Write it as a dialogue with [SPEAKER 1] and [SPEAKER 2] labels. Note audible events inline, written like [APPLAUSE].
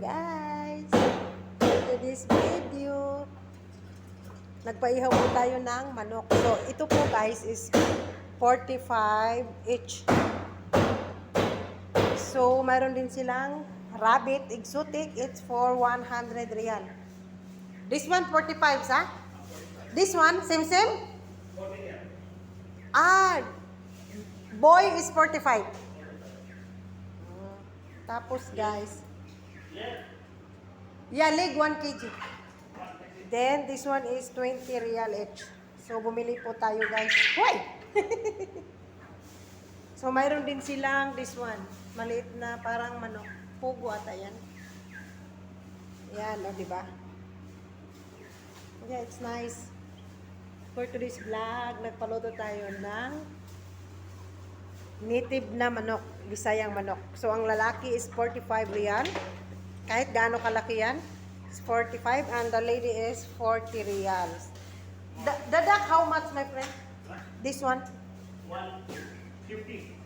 [SPEAKER 1] Guys! To this video, nagpaihaw po tayo ng manok. So, ito po guys is 45 each. So, mayroon din silang rabbit exotic. It's for 100 real. This one 45 sa? This one same same? Ah, boy is 45. Mm, Tapos guys, yeah, leg 1 kg. Then this one is 20 real each. So bumili po tayo guys. Hoy! [LAUGHS] so mayroon din silang this one. Maliit na parang manok. Pugo ata yan. Yan, o, di ba? Yeah, it's nice. For today's vlog, nagpaluto tayo ng native na manok, bisayang manok. So, ang lalaki is 45 real. Kahit gaano kalaki yan, is 45. And the lady is 40 reals. The, the duck, how much, my friend? This one?
[SPEAKER 2] 150.